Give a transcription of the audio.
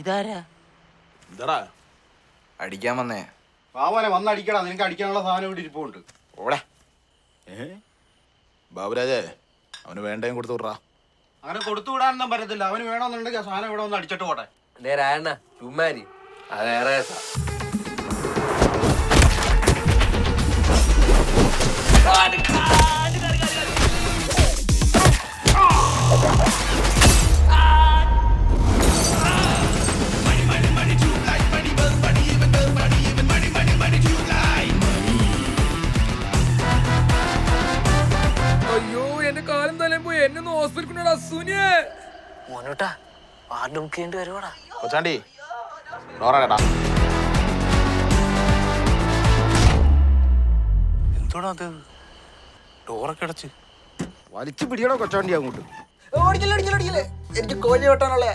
ഇതാരാ? എന്താടാ? അടിക്കാൻ വന്നേ. പാവനെ വന്നടിക്കടാ നിനക്ക് അടിക്കാനുള്ള സാധനം ഇവിടെ ഇരിപ്പുണ്ട്. ഓടെ. ബാബുരാജേ അവന് വേണ്ടയും കൊടുത്തു വിട്രാ അങ്ങനെ കൊടുത്തു വിടാനൊന്നും പറ്റത്തില്ല. അവന് വേണമെന്നുണ്ടെങ്കിൽ സാധനം ഇവിടെ ഒന്ന് അടിച്ചിട്ട് പോട്ടെ. ചുമ്മാരി അതേറെ എന്റെ കാലം തലയും പോയി. എന്നെ ഒന്ന് സുനിയെ. മോനോട്ടാ വാർഡ് ബുക്ക് വരുവാടാ. കൊച്ചാണ്ടി ഡോറാടാ എന്തോടാ അത്? ഡോറൊക്കെ അടച്ച്. വലിച്ചു പിടിയണോ കൊച്ചാണ്ടി അങ്ങോട്ട്. ഓടിക്കില്ല ഓടിക്കില്ല ഓടിക്കില്ലേ. എനിക്ക് കോഴി വെട്ടാനുള്ള